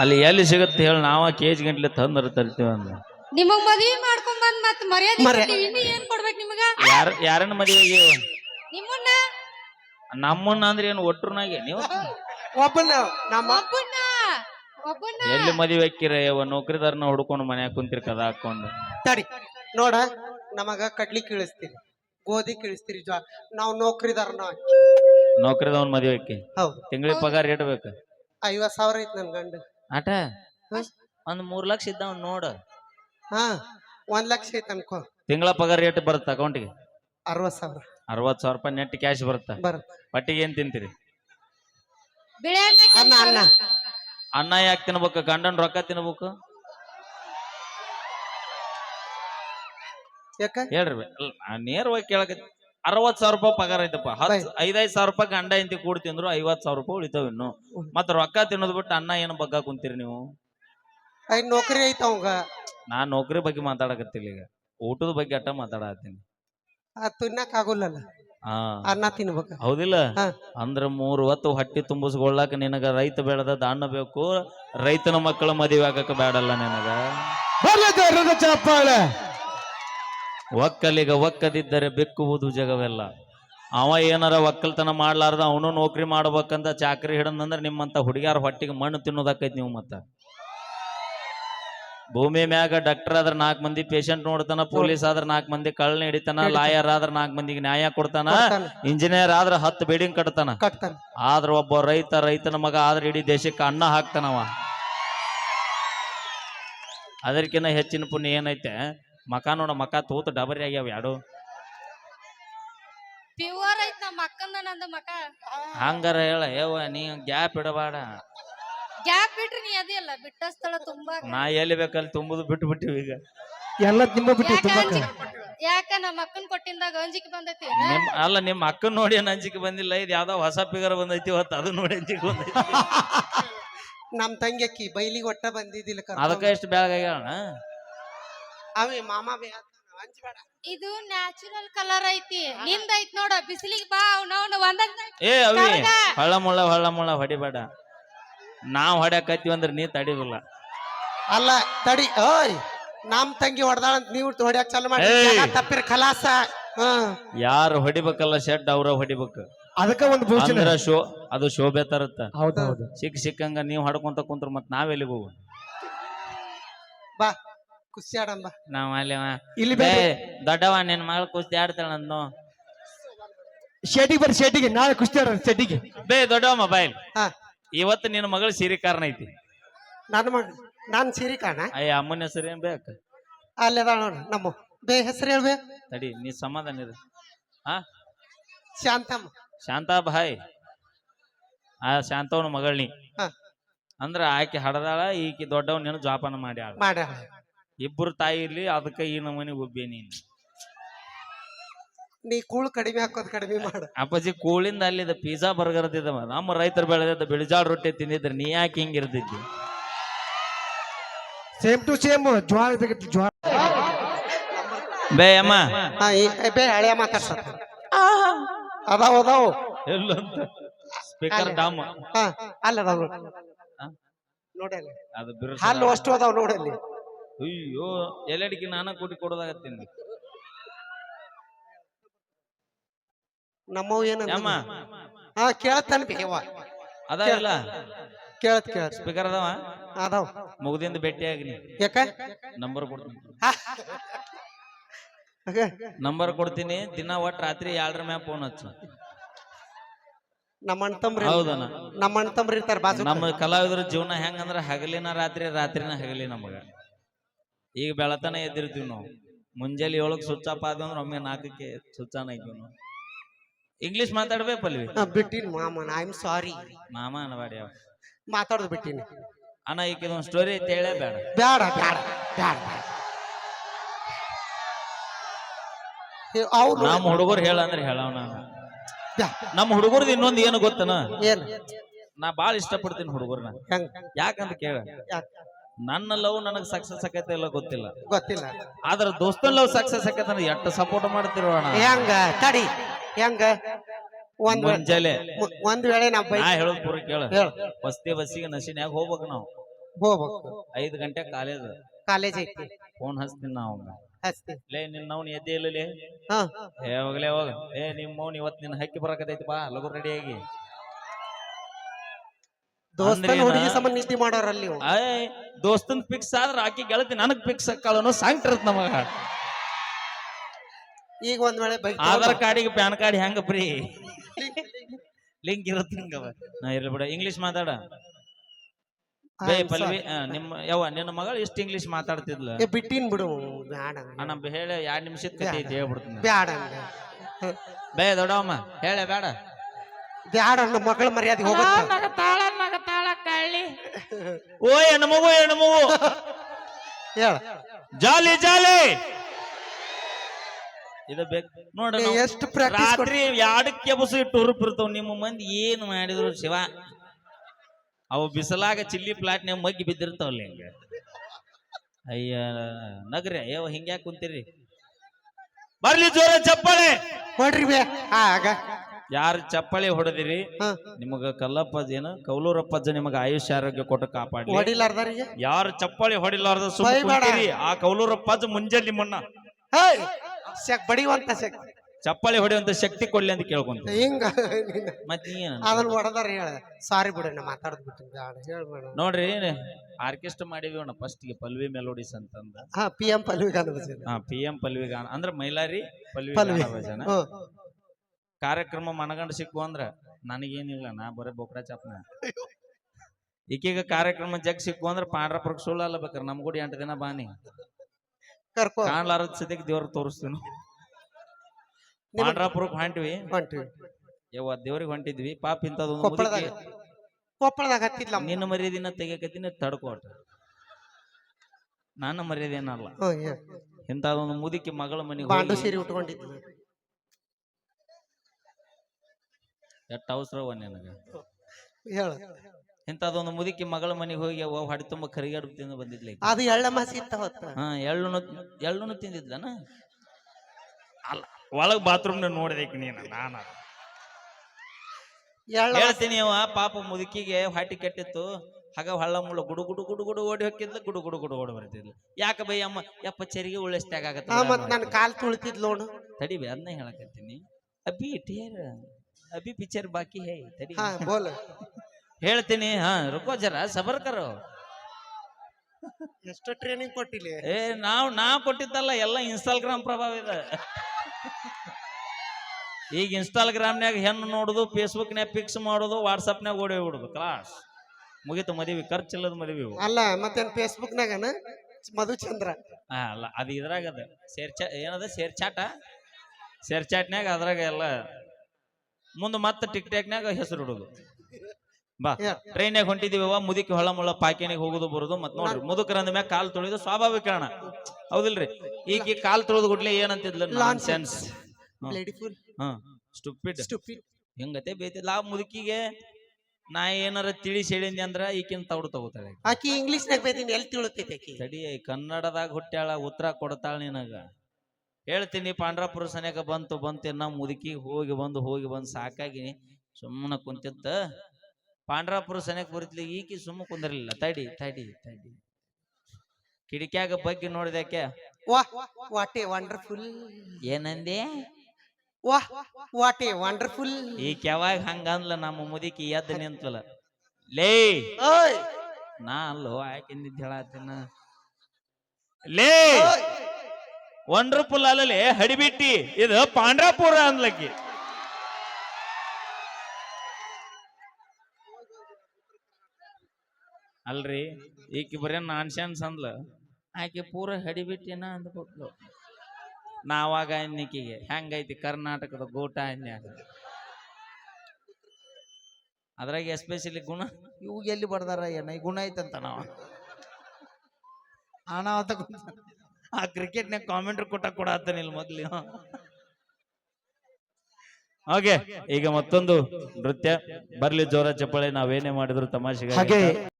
ಅಲ್ಲಿ ಎಲ್ಲಿ ಸಿಗುತ್ತೆ ಹೇಳಿ ನಾವ ಜಿ ಗಂಟ್ಲೆ ತಂದ್ರ ತರ್ತೀವಿ ಅಂದ್ರೆ ನಿಮಗ್ ಮದ್ವಿ ಮಾಡ್ಕೊಂಡ್ ಬಂದ್ ಮತ್ ಮರ್ಯಾದೆ ಮರ್ಯಾ-. ಇನ್ನು ಏನ್ ಕೊಡ್ಬೇಕು ನಿಮಗ? ಯಾರ ಯಾರನ್ನ ಮದ್ವಿ ನಿಮ್ಮನ್ನ? ನಮ್ಮನ್ನ ಅಂದ್ರೆ ಏನು ಒಟ್ರನಾಗೆ? ನೀವು? ಒಬ್ಬನ ನಮ್ಮ ಒಬ್ಬನ್ನ? ಒಬ್ಬನ್ನ? ಎಲ್ಲಿ ಮದುವೆ ಹಾಕಿರ ಯಾವ ನೌಕರಿದಾರನ ಹುಡ್ಕೊಂಡು ಮನ್ಯಾಗ ಕುಂತಿರ್ ಕದ ಹಾಕೊಂಡು. ತಡಿ ನೋಡ ನಮಗ ಕಡ್ಲಿ ಕೀಳಿಸ್ತೀರಿ ಗೋಧಿ ಕೀಳಿಸ್ತೀರಿ ಜ್ವಾ ನಾವು ನೌಕರಿದಾರ ನಾವ್ ನೌಕರಿದವನ್ ಮದುವೆ ಹಾಕಿ. ಹೌದು. ತಿಂಗಳಿಗೆ ಪಗಾರ ಇಡ್ಬೇಕು ಬೇಕು ಐವತ್ ಸಾವಿರ ಐತ್ ನನ್ ಗಂಡ. ಆಟ? ಒಂದ್ ಮೂರ್ ಲಕ್ಷ ಇದ್ದಾವ್ ನೋಡ. ಹಾ ಒಂದ್ ಲಕ್ಷ ಐತ್ ಅನ್ಕೋ. ತಿಂಗಳ ಪಗಾರ ಏಟ್ ಬರುತ್ತೆ ಅಕೌಂಟಿಗೆ? ಅರವತ್ ಸಾವಿರ. ಅರವತ್ ಸಾವಿರ ರೂಪಾಯಿ ನೆಟ್ ಕ್ಯಾಶ್ ಬರುತ್ತೆ? ಬರ ಪಟ್ಟಿಗೆ ಏನ್ ತಿಂತೀರಿ? ಬಿಳೆ ಅನ್ನ ಅನ್ನ ಅನ್ನ. ಅನ್ನ ಯಾಕೆ ತಿನ್ಬೇಕು? ಗಂಡನ್ ರೊಕ್ಕ ತಿನ್ಬೇಕು? ಯಾಕ? ಹೇಳ್ರಿ ಬೆ. ಅಲ್ಲ, ನಾನ್ ನೇರವಾಗಿ ಕೇಳಕ ಅರವತ್ ಸಾವಿರ ರೂಪಾಯಿ ಪಗಾರ ಐತಪ್ಪ. ಹತ್. ಐದೈದ್ ಸಾವಿರ ರೂಪಾಯಿ ಗಂಡ ಇಂತಿ ಕೂಡ್ ತಿಂದ್ರು ಐವತ್ ಸಾವಿರ ರೂಪಾಯಿ ಉಳಿತಾವ ಇನ್ನು. ಮತ್ ರೊಕ್ಕ ತಿನ್ನೋದ್ ಬಿಟ್ಟು ಅನ್ನ ಏನ್ ಬಗ್ಗ ಕುಂತೀರಿ ನೀವು? ಐದ್ ನೌಕರಿ ಐತ ಅವಂಗ. ನಾ ನೌಕರಿ ಬಗ್ಗೆ ಮಾತಾಡಕತ್ತಿಲ್ಲ ಈಗ. ಊಟದ ಬಗ್ಗೆ ಅಟ್ಟ ಮಾತಾಡತ್ತೀನಿ. ತಿನ್ನಕ್ ಆಗುಲ್ಲಲ್ಲ. ಅನ್ನ ತಿನ್ಬೇಕು. ಹೌದಿಲ್ಲ. ಅಂದ್ರ ಮೂರ್ ಹೊತ್ತು ಹೊಟ್ಟಿ ತುಂಬಿಸ್ಕೊಳ್ಳಾಕ ನಿನಗ ರೈತ ಬೆಳೆದ ದಾಣ್ಣ ಬೇಕು. ರೈತನ ಮಕ್ಕಳ ಮದುವೆ ಆಗಕ ಬೇಡಲ್ಲ ನಿನಗ. ಚಪ್ಪಾಳೆ. ಒಕ್ಕಲಿಗ ಒಕ್ಕದಿದ್ದರೆ ಬೆಕ್ಕುವುದು ಜಗವೆಲ್ಲ. ಅವ ಏನಾರ ಒಕ್ಕಲ್ತನ ಮಾಡ್ಲಾರ್ದ ಅವನು ನೌಕರಿ ಮಾಡ್ಬೇಕಂತ ಚಾಕ್ರಿ ಹಿಡಂದ್ರೆ ನಿಮ್ಮಂತ ಹುಡುಗ್ಯಾರ ಹೊಟ್ಟಿಗೆ ಮಣ್ಣು ತಿನ್ನೋದಾಕೈತಿ ನೀವು ಮತ್ತ. ಭೂಮಿ ಮ್ಯಾಗ ಡಾಕ್ಟರ್ ಆದ್ರೆ ನಾಲ್ಕು ಮಂದಿ ಪೇಷಂಟ್ ನೋಡ್ತಾನ ಪೊಲೀಸ್ ಆದ್ರೆ ನಾಲ್ಕು ಮಂದಿ ಕಳ್ಳನ ಹಿಡಿತಾನ. ಲಾಯರ್ ಆದ್ರ ನಾಲ್ಕು ಮಂದಿಗೆ ನ್ಯಾಯ ಕೊಡ್ತಾನ ಇಂಜಿನಿಯರ್ ಆದ್ರ ಹತ್ತು ಬಿಲ್ಡಿಂಗ್ ಕಟ್ತಾನ. ಆದ್ರೆ ಆದ್ರ ಒಬ್ಬ ರೈತ ರೈತನ ಮಗ ಆದ್ರೆ ಇಡೀ ದೇಶಕ್ಕೆ ಅನ್ನ ಹಾಕ್ತಾನವ. ಅದಕ್ಕಿಂತ ಹೆಚ್ಚಿನ ಪುಣ್ಯ ಏನೈತೆ? ಮಕ ನೋಡ ಮಕ ತೂತ ಡಬರಿ ಆಗ್ಯಾವ ಯಾಡು. ಪ್ಯೂರ್ ಐತ್ ನಮ್ಮ ಅಕ್ಕಂದ ನಂದ ಮಕ. ಹಂಗಾರ ಹೇಳ ಯವ್ವ ನೀ ಗ್ಯಾಪ್ ಇಡಬೇಡ. ಗ್ಯಾಪ್ ಬಿಟ್ರಿ ನೀ ಅದಿಲ್ಲ ಬಿಟ್ಟ ಸ್ಥಳ ತುಂಬಾ ನಾ ಎಲ್ಲಿ ಬೇಕಲ್ಲಿ ತುಂಬುದು ಬಿಟ್ಟು ಬಿಟ್ಟಿವಿ ಈಗ. ಎಲ್ಲ ತುಂಬ ಬಿಟ್ಟು ಯಾಕ ತುಂಬಾಕ? ಅಂಜಿಕ್- ಯಾಕ ನಮ್ಮ ಅಕ್ಕನ್ ಕೊಟ್ಟಿಂದಾಗ ಅಂಜಿಕೆ ಬಂದೈತಿ? ನಿಮ್ ಅಲ್ಲ ನಿಮ್ಮ ಅಕ್ಕನ್ ನೋಡಿ ಏನ್ ಅಂಜಿಕೆ ಬಂದಿಲ್ಲ ಇದು ಯಾವ್ದೋ ಹೊಸ ಪಿಗರ್ ಬಂದೈತಿ ಹೊತ್ತು ಅದು ನೋಡಿ ಅಂಜಿಕೆ ಬಂದೈತಿ. ನಮ್ ತಂಗಿ ಅಕ್ಕಿ ಬೈಲಿಗೆ ಒಟ್ಟ ಬಂದಿದ್ದಿಲ್ಲ ಅದಕ್ಕೆ ಅದಕ್ಕ ಎಷ್ಟು ಬೇಗ ಆಗ್ಯಾಳ ಅವಿ ಮಾಮ ಬೇ ಹಂಚ್ಬೇಡ ಇದು ನ್ಯಾಚುರಲ್ ಕಲರ್ ಐತಿ. ನಿಂದ ಐತ್ ನೋಡ ಬಿಸಿಲಿಗೆ ಬಾ ನಾವು ಏ ಅವಿ. ಹಳ್ಳ ಮುಳ್ಳ ಹೊಳ್ಳ ಮುಳ್ಳ ಹೊಡಿಬೇಡ. ನಾವ್ ಹೊಡ್ಯಾಕತ್ತೀವಿ ಅಂದ್ರೆ ನೀ ತಡಿದಿಲ್ಲ ಅಲ್ಲ ತಡಿ ಓಯ್ ನಮ್ ತಂಗಿ ಹೊಡೆದಾಳ ಅಂತ ನೀವು ಹೊಡ್ಯಾಕ್ ಚಾಲು ಮಾಡಿ ಏಯ್. ತಪ್ಪಿರ ಕಲಾಸ. ಹ್ಮ್ ಯಾರು ಹೊಡಿಬೇಕಲ್ಲ ಶೆಡ್ ಅವ್ರ ಹೊಡಿಬೇಕು. ಅದಕ್ಕ ಒಂದು ಭೂಷಣ. ಅಂದ್ರ ಶೋ ಅದು ಶೋಭೆ ತರತ್ತ. ಹೌದೌದು. ಸಿಕ್ ಸಿಕ್ಕಂಗ ನೀವ್ ಹೊಡ್ಕೊಂತ ಕುಂತ್ರ ಮತ್ ನಾವೆಲ್ಲಿಗೆ ಹೋಗು ಬಾ. ಆಡಂಬ ನಾವ್ ಅಲ್ಲಿ ಅವ, ಇಲ್ಲಿ ಬೇ ಬೇರೆ ದೊಡ್ಡವ ನಿನ್ ಮಗಳ ಕುಸ್ತಿ ಆಡ್ತಾಳ ಅಂದ್ನು. ಶೆಟ್ಟಿಗೆ ಬರ್ರಿ ಶೆಟ್ಟಿಗೆ ನಾಳೆ ಕುಸ್ತಿ ಆಡೋಣ ಶೆಟ್ಟಿಗೆ ಬೇ ದೊಡ್ಡವ ಮೊಬೈಲ್ ಹಾ. ಇವತ್ತು ನಿನ್ನ ಮಗಳು ಸಿರಿ ಕಾರಣ ಐತಿ. ನನ್ನ ಮಗ ನಾನ್ ಸಿರಿ ಕಾರಣ? ಅಯ್ಯ ಅಮ್ಮನ ಹೆಸರು ಏನ್ ಬೇಕ? ಅಲ್ಲಿ ಅದಾಳ ನೋಡು ನಮ್ಮ ಬೇ ಹೆಸರು ಹೇಳ್ಬೇ. ತಡಿ ನೀ ಸಮಾಧಾನ ಇರು. ಹಾ? ಶಾಂತಮ್ಮ. ಶಾಂತಾ ಭಾಯ್ ಆ ಶಾಂತವನ ಮಗಳ್ ನೀ. ಹಾ. ಅಂದ್ರ ಆಕೆ ಹಡದಾಳ ಈಕಿ ದೊಡ್ಡವ ನೀನು ಜೋಪಾನ ಮಾಡ್ಯಾಳ. ಮಾಡ್ಯಾಳ. ಇಬ್ಬರು ತಾಯಿ ಇರ್ಲಿ ಅದಕ್ಕೆ ಈ ನಮನಿ ಒಬ್ಬೆ ನೀನು. ನೀ ಕೂಳು ಕಡಿಮೆ ಹಾಕೋದ್ ಕಡಿಮೆ ಮಾಡು. ಅಪ್ಪಾಜಿ ಕೂಳಿಂದ ಅಲ್ಲಿದ್ದ ಪಿಜ್ಜಾ ಬರ್ಗರ್ ಇದ್ದವ ನಮ್ಮ ರೈತರು ಬೆಳೆದಿದ್ದ ಬಿಳಿಜಾಳ ರೊಟ್ಟಿ ತಿಂದಿದ್ರೆ ನೀ ಯಾಕೆ ಹಿಂಗಿರ್ತಿದ್ದಿ ಸೇಮ್ ಟು ಸೇಮ್ ಜ್ವಾಳ ಜ್ವಾಳ. ಬೇ ಅಮ್ಮ. ಹಾ ಈ- ಏ, ಬೇ ಹಳೆಯ ಮಾತಾಡ್ಸತ್ತ ಅದಾವ ಅದಾವ. ಎಲ್ಲಂತ ಸ್ಪೀಕರ್ ಡಾಮ್. ಹಾ ಅಲ್ಲ ಅದಾವ ಹಾ? ನೋಡಿ ಅಲ್ಲಿ ಅದು ಬಿರುಸ ಹಲ್ಲು ಅಷ್ಟು ಅದಾವ ನೋಡಲ್ಲಿ. ಅಯ್ಯೋ ಎಲ್ಲಡಿಗೆ ನಾನ ಕೋಟಿ ಕೊಡೋದಾಗತ್ತೀನಿ ನಮ್ಮವ್ ಏನ ಅಮ್ಮ ಹಾ ಕೇಳತ್ತಾನ ಬೇವ ಅದ ಇಲ್ಲ? ಕೇಳತ್ ಕೇಳತ್. ಸ್ಪೀಕರ್ ಅದಾವ? ಅದಾವ. ಮುಗ್ದಿಂದ ಭೇಟಿ ಆಗ್ಲಿ ಯಾಕ? ನಂಬರ್ ಕೊಡ್ತೀನಿ. ನಂಬರ್ ಕೊಡ್ತೀನಿ. ದಿನ ಒಟ್ಟು ರಾತ್ರಿ ಎರಡರ ಮ್ಯಾಪ್ ಫೋನ್ ಹಚ್ಚ. ನಮ್ಮ ಅಣ್ಣ ತಮ್ರಿ ಹೌದನ ನಮ್ಮ ಅಣ್ಣ ತಮ್ರಿ ಇರ್ತಾರ ಬಾಜು ನಮ್ಮ ಕಲಾವಿದರ ಜೀವನ ಹೆಂಗಂದ್ರ ಹಗಲಿನ ರಾತ್ರಿ ರಾತ್ರಿನ ಹಗಲಿ ನಮಗ. ಈಗ ಬೆಳತನ ಎದ್ದಿರ್ತೀವಿ ನಾವು. ಮುಂಜಾನೆ ಏಳಕ್ಕೆ ಸ್ವಿಚ್ ಆಫ್ ಅಂದ್ರೆ ಒಮ್ಮೆ ನಾಲ್ಕಕ್ಕೆ ಸ್ವಿಚ್ ಆನ್ ನಾವು. ಇಂಗ್ಲಿಷ್ ಮಾತಾಡ್ಬೇಕಲ್ವಿ ಹಾ, ಬಿಟ್ಟಿನಿ ಮಾಮನ ಐ ಆಮ್ ಸಾರಿ ಮಾಮ ಅನ್ನಬಾರಿ ಯಾವ ಮಾತಾಡೋದು ಬಿಟ್ಟಿನಿ. ಅಣ್ಣ ಈಗ ಇದೊಂದು ಸ್ಟೋರಿ ಐತೆ ಹೇಳೇ ಬೇಡ. ಬೇಡ ಬೇಡ ಬೇಡ ಅವ್ರು ನಮ್ಮ ಹುಡುಗರು ಹೇಳ ಅಂದ್ರೆ ಹೇಳ ನಮ್ಮ ಹುಡುಗರ್ದು ಇನ್ನೊಂದು ಏನು ಗೊತ್ತನ? ಏನ್? ನಾ ಬಾಳ ಇಷ್ಟಪಡ್ತೀನಿ ಹುಡುಗರ್ನ. ಯಾಕಂತ ಕೇಳ? ನನ್ನ ಲವ್ ನನಗ್ ಸಕ್ಸಸ್ ಆಕೈತೆ ಇಲ್ಲ ಗೊತ್ತಿಲ್ಲ. ಗೊತ್ತಿಲ್ಲ. ಆದ್ರ ದೋಸ್ತನ್ ಲವ್ ಸಕ್ಸಸ್ ಆಕೈತೆ ಎಷ್ಟು ಸಪೋರ್ಟ್ ಮಾಡ್ತಿರೋ ಅಣ್ಣ. ಹೆಂಗ ತಡಿ. ಹೆಂಗ? ಒಂದ್ ವೇಳೆ ಮುಂಜಾನೆ. ಮು- ಒಂದ್ ವೇಳೆ ನಾ ಬೈಕ್ ನಾ ಹೇಳೋದ್ ಪೂರ ಕೇಳ. ಹೇಳ. ಬಸ್ತಿ ಬಸ್ಸಿಗೆ ನಸಿನ್ಯಾಗ ಹೋಗ್ಬೇಕು ನಾವು. ಹೋಗ್ಬೇಕು. ಐದ್ ಗಂಟೆ ಕಾಲೇಜ್. ಕಾಲೇಜ್ ಐತಿ. ಫೋನ್ ಹಚ್ತೀನಿ ನಾವು ಹಚ್ತಿ ಲೇ ನಿನ್ನ ಅವ್ನು ಎದ್ದೆ ಇಲ್ಲಲೇ ಹಾ. ಏ ಹೋಗ್ಲೇ ಹೋಗ. ಏ ನಿಮ್ಮ ಅವ್ನು ಇವತ್ ನಿನ್ನ ಹಕ್ಕಿ ಬರಕತೈತಿ ಬಾ ಲಗು ರೆಡಿ ಆಗಿ. ದೋಸ್ತನ ಹುಡುಗಿ ಸಂಬಂಧ ನಿದ್ದೆ ಮಾಡೋರಲ್ಲಿ. ಅಯ್ಯ ದೋಸ್ತನ್ ಫಿಕ್ಸ್ ಆದ್ರ ಆಕಿ ಗೆಳತಿ ನನಗ್ ಫಿಕ್ಸ್ ಸಾಂಗ್ ಸಾಂಗ್ತಿರತ್ ನಮಗ. ಈಗ ಒಂದ್ ವೇಳೆ ಬೈಕ್ ಆಧಾರ್ ಕಾರ್ಡಿಗೆ ಪ್ಯಾನ್ ಕಾರ್ಡ್ ಹೆಂಗ ಫ್ರೀ ಲಿಂಕ್ ಇರುತ್ತೆ ಹಿಂಗವ ನಾ ಇರ್ಲಿ ಬಿಡ. ಇಂಗ್ಲಿಷ್ ಮಾತಾಡ. ಬೇ ಪಲ್ವಿ ನಿಮ್ಮ ಯವ್ವ ನಿನ್ನ ಮಗಳ ಇಷ್ಟ ಇಂಗ್ಲಿಷ್ ಮಾತಾಡ್ತಿದ್ಲ. ಏ ಬಿಟ್ಟಿನ್ ಬಿಡು. ಬ್ಯಾಡ ಅಣ್ಣ ಬೆ- ಹೇಳಿ ಎರಡ್ ನಿಮಿಷದ ಕತೆ ಐತಿ ಹೇಳ್ಬಿಡ್ತೀನಿ ಬ್ಯಾಡ ಬೇ ದೊಡ್ಡಮ್ಮ ಹೇಳೆ ಬೇಡ ಬ್ಯಾಡ ಮಕ್ಳ ಮಗಳ ಮರ್ಯಾದೆ ಹೋಗುತ್ತೆ. ಓ ಹೆಣ್ಣು ಮಗು ಹೆಣ್ಣು ಮಗು ಹೇಳ. ಜಾಲಿ ಜಾಲಿ. ಇದು ಬೇಕು. ನೋಡ ಎಷ್ಟು ಪ್ರಾಕ್ಟೀಸ್ ರಾತ್ರಿ ಎರಡಕ್ಕೆ ಬಸ್ ಇಟ್ಟು ಹುರುಪ್ ಇರ್ತಾವ. ನಿಮ್ಮ ಮಂದಿ ಏನ್ ಮಾಡಿದ್ರು ಶಿವ? ಅವು ಬಿಸಲಾಗ ಚಿಲ್ಲಿ ಪ್ಲಾಟ್ ಪ್ಲಾಟ್ನ್ಯಾಗ ಮಗ್ಗಿ ಬಿದ್ದಿರ್ತಾವಲ್ಲ ಹಿಂಗ. ಅಯ್ಯ ನಗ್ರಿ ಅಯ್ಯವ ಹಿಂಗ್ಯಾಕ್ ಕುಂತೀರಿ? ಬರ್ಲಿ ಜೋರ ಚಪ್ಪಾಳೆ. ಕೊಡ್ರಿ ಬೇ. ಆ, ಆಗ. ಯಾರು ಚಪ್ಪಳಿ ಹೊಡೆದಿರಿ ನಿಮಗ ಕಲ್ಲಪ್ಪ ಏನು ಕೌಲೂರಪ್ಪಜ್ಜ ನಿಮಗ ಆಯುಷ್ಯ ಆರೋಗ್ಯ ಕೊಟ್ಟು ಕಾಪಾಡಿ ಹೊಡಿಲಾರ್ದಾರಿಗೆ ಯಾರು ಚಪ್ಪಳಿ ಹೊಡಿಲಾರ್ದ ಸುಮ್ಮನೆ ಬೈಬೇಡ. ಕುಂತೀರಿ ಆ ಕೌಲೂರಪ್ಪಜ್ಜ ಮುಂಜಾನೆ ನಿಮ್ಮನ್ನ ಹೇಯ್ ಸೆಕ್ ಬಡಿವಂತ ಸೆಕ್ ಚಪ್ಪಾಳಿ ಹೊಡೆಯುವಂತ ಶಕ್ತಿ ಕೊಡ್ಲಿ ಅಂತ ಕೇಳ್ಕೊಂತ ಹಿಂಗ. ಮತ್ತೆ ಅದನ್ನ ಹೊಡೆದಾರ ಹೇಳ. ಸಾರಿ ಬಿಡು ನಾ ಮಾತಾಡದ್ ಬಿಟ್ಟು ಹೇಳ್ಬೇಡ ನೋಡ್ರಿ ಆರ್ಕೆಸ್ಟ್ರಾ ಮಾಡಿವಿ ಅಣ್ಣ ಫಸ್ಟ್ಗೆ ಪಲ್ವಿ ಮೆಲೋಡಿಸ್ ಅಂತಂದ. ಹಾ P M Pallavi P M Pallavi ಗಾನ ಅಂದ್ರೆ ಮೈಲಾರಿ ಪಲ್ವಿ ಪಲ್ವಿ. ಗಾನ ಭಜನ ಹ್ಮ್. ಕಾರ್ಯಕ್ರಮ ಮನಗಂಡ ಸಿಕ್ಕು ಅಂದ್ರ ನನಗೇನಿಲ್ಲ ನಾ ಬರೀ ಬೊಕ್ರಾ ಚಾಪ್ನ. ಈಕೀಗ ಕಾರ್ಯಕ್ರಮ ಜಗ್ ಸಿಕ್ಕು ಅಂದ್ರ ಪಾಂಡ್ರಪುರಕ್ ಸುಳ್ಳು ಅಲ್ಲ ಬೇಕಾರ ನಮ್ ಗುಡಿ ಎಂಟು ದಿನ ಬಾನಿ. ಕರ್ಕೊ. ಕಾಣ್ಲಾರದ ಸದ್ಯಕ್ಕೆ ದೇವ್ರ ತೋರಿಸ್ತೀನಿ. ನಿಮಗ್- ಪಾಂಡ್ರಾಪುರಕ್ ಹೊಂಟಿವಿ. ಹೊಂಟಿವಿ. ಯವ್ವ ದೇವ್ರಿಗೆ ಹೊಂಟಿದ್ವಿ. ಪಾಪ ಇಂಥದ್ದು ಕೊಪ್ಪಳದಾಗ. ಕೊಪ್ಪಳದಾಗ ಹತ್ತಿದ್ಲ ನಿನ್ನ ಮರ್ಯಾದಿನ ತೆಗಿಯಕತ್ತೀನಿ ತಡ್ಕೋಟ ನನ್ನ ಮರ್ಯಾದೆ ಏನಲ್ಲ. ಇಂಥದೊಂದು ಮುದುಕಿ ಮಗಳ ಮನೆಗೆ ಬಾಂಡು ಸೀರೆ ಉಟ್ಕೊಂಡಿದ್ವಿ ಎಷ್ಟು ಅವಸರವ ನಿನಗ? ಹೇಳ. ಇಂಥದೊಂದು ಮುದುಕಿ ಮಗಳ ಮನೆಗೆ ಹೋಗಿ ಅವ ಹೊಡೆ ತುಂಬ ಕರಿಗಾಡು ತಿಂದು ಬಂದಿದ್ಲಿ. ಅದು ಎಳ್ಳ ಮಾಸಿ ಇತ್ತ ಹೊತ್ತ? ಹಾ ಎಳ್ಳುನು ಎಳ್ಳುನು ತಿಂದಿದ್ಲನ? ಅಲ್ಲ ಒಳಗ್ ಬಾತ್ರೂಮ್ ನೋಡಿದೆ ಈಕಿ ನೀನು. ನಾನು ಹೇಳ್ತೀನಿ ಅವ ಪಾಪ ಮುದುಕಿಗೆ ಹೊಟ್ಟಿ ಕೆಟ್ಟಿತ್ತು. ಹಾಗ ಹಳ್ಳ ಮುಳ್ಳ ಗುಡು ಗುಡು ಗುಡು ಗುಡು ಓಡಿ ಹೋಗಿದ್ಲು ಗುಡು ಗುಡು ಗುಡು ಓಡಿ ಬರ್ತಿದ್ಲು. ಯಾಕ ಬೈ ಅಮ್ಮ ಯಪ್ಪ ಚರಿಗೆ ಉಳಿಸ್ದಾಗ ಆಗತ್ತೆ ನನ್ನ ಕಾಲ್ ತುಳಿತಿದ್ಲು ನೋಡು. ತಡಿಬಿ ಅದನ್ನ ಹೇಳಕತ್ತೀನಿ. ಅಬ್ಬಿ ಟೇರ್ ಅಭಿ ಪಿಕ್ಚರ್ ಬಾಕಿ ಹೇ ತಡಿ. ಹಾ ಬೋಲ್. ಹೇಳ್ತೀನಿ ಹಾ ರುಕೋ ಜರ ಸಬರ್ಕರು ಎಷ್ಟು ಟ್ರೈನಿಂಗ್ ಕೊಟ್ಟಿಲ್ಲ ಏ ನಾವ್ ನಾ ಕೊಟ್ಟಿದ್ದಲ್ಲ ಎಲ್ಲ ಇನ್ಸ್ಟಾಗ್ರಾಮ್ ಪ್ರಭಾವ ಇದೆ. ಈಗ ಇನ್ಸ್ಟಾಗ್ರಾಮ್ನ್ಯಾಗ ಹೆಣ್ಣು ನೋಡುದು ಫೇಸ್ಬುಕ್ನ್ಯಾಗ ಫಿಕ್ಸ್ ಮಾಡೋದು ವಾಟ್ಸಪ್ನ್ಯಾಗ ಓಡಿ ಬಿಡೋದು ಕ್ಲಾಸ್ ಮುಗೀತು ಮದುವೆ ಖರ್ಚಿಲ್ಲದ ಮದುವೆ ಇವು. ಅಲ್ಲ ಮತ್ತೆ ಫೇಸ್ಬುಕ್ ನಾಗನ ಮಧುಚಂದ್ರ. ಹಾ ಅಲ್ಲ ಅದು ಇದ್ರಾಗ ಅದ ಸೇರ್ಚಾ ಏನದ? ಸೇರ್ಚಾಟ? ಚಾಟ ಸೇರ್ ಚಾಟ್ನ್ಯಾಗ ಅದ್ರಾಗ ಎಲ್ಲ ಮುಂದೆ ಮತ್ತೆ ಟಿಕ್ ಟಾಕ್ನಾಗ ಹೆಸರು ಇಡೋದು. ಬಾ. ಟ್ರೈನ್ಯಾಗ ಹೊಂಟಿದೀವ ಮುದುಕಿ ಹೊಳ ಮುಳ್ಳ ಪಾಕಿನಿಗೆ ಹೋಗುದು ಬರುದು ಮತ್ ನೋಡ್ರಿ ಮುದುಕರ ಅಂದ ಮ್ಯಾಗ ಕಾಲ್ ತೊಳಿದು ಸ್ವಾಭಾವಿಕ ಕಾರಣ ಹೌದಿಲ್ರಿ? ಈಗ ಕಾಲ್ ತೊಳೆದು ಕೊಡ್ಲಿ ಏನಂತಿದ್ಲ? ಸೆನ್ಸ್ ಸ್ಟುಪಿಡ್ ಹೆಂಗತೆ ಹಿಂಗತೆ ಬೇತಿಲ್ಲ ಆ ಮುದುಕಿಗೆ ನಾ ಏನಾರ ತಿಳಿಸಿ ಹೇಳಿದ್ನಿ ಅಂದ್ರ ಈಕಿನ ತೌಡು ತಗೋತಾಳೆ ಆಕಿ. ಇಂಗ್ಲಿಷ್ ನಾಗ ಬೇತೀನಿ ಎಲ್ಲಿ ತಿಳುತ್ತೈತಿ ಆಕಿ? ತಡಿ ಕನ್ನಡದಾಗ ಹುಟ್ಟ್ಯಾಳ ಉತ್ತರ ಕೊಡ್ತಾಳ ನಿನಗ. ಹೇಳ್ತೀನಿ ಪಾಂಡ್ರಾಪುರ ಸನ್ಯಾಗ ಬಂತು ಬಂತು ನಮ್ಮ ಮುದುಕಿ ಹೋಗಿ ಬಂದು ಹೋಗಿ ಬಂದು ಸಾಕಾಗಿ ಸುಮ್ಮನೆ ಕುಂತಿದ್ದ. ಪಾಂಡ್ರಾಪುರ ಸನ್ಯಾಗ ಬರಿತ್ಲಿ ಈಕಿ ಸುಮ್ಮ ಕುಂದಿರ್ಲಿಲ್ಲ. ತಡಿ ತಡಿ ತಡಿ. ಕಿಡಿಕ್ಯಾಗ ಬಗ್ಗೆ ನೋಡಿದ್ಯಾಕೆ? ವಾ ವಾಟ್ ಎ ವಂಡರ್ಫುಲ್. ಏನಂದೆ? ವಾ ವಾಟ್ ಎ ವಂಡರ್ಫುಲ್. ಈಕ ಯಾವಾಗ ಹಂಗಂದ್ಲ ನಮ್ಮ ಮುದುಕಿ ಎದ್ದು ನಿಂತಲ್ಲ ಲೇ! ಓಯ್! ನಾ ಅಲ್ಲೋ ಆಕಿಂದಿದ್ ಹೇಳತ್ತೀನ ಲೇ. ವಂಡರ್ಫುಲ್ ಅಲ್ಲಲ್ಲಿ ಹಡಿಬಿಟ್ಟಿ. ಇದು ಪಾಂಡ್ರಾಪುರ ಅನ್ಲಕ್ಕಿ. ಅಲ್ರಿ ಈಕಿ ಬರೇ ನಾನ್ಸೆನ್ಸ್ ಅಂದ್ಲ. ಆಕೆ ಪೂರ ಹಡಿಬಿಟ್ಟಿನ ಅಂದ್ಬಿಟ್ಲು. ನಾವಾಗ ಅನ್ನಿಕಿಗೆ ಹೆಂಗೈತಿ ಕರ್ನಾಟಕದ ಗೋಟ ಅನ್ಯಾಗ ಅದ್ರಾಗ ಎಸ್ಪೆಷಲಿ ಗುಣ? ಇವು ಎಲ್ಲಿ ಬರ್ದಾರ ಏನ? ಈ ಗುಣ ಐತಂತ ನಾವು. ಅನಾಹುತ ಆ ಕ್ರಿಕೆಟ್ನಾಗ ಕಾಮೆಂಟ್ರಿ ಕೊಟ್ಟ ಕೊಡತ್ತಾನಿಲ್ಲ ಮೊದ್ಲು. ಹಾಗೆ ಈಗ ಮತ್ತೊಂದು ನೃತ್ಯ. ಬರ್ಲಿ ಜೋರ ಚಪ್ಪಾಳೆ ನಾವೇನೇ ಮಾಡಿದ್ರು ತಮಾಷೆಗೆ ಹಾಗೆ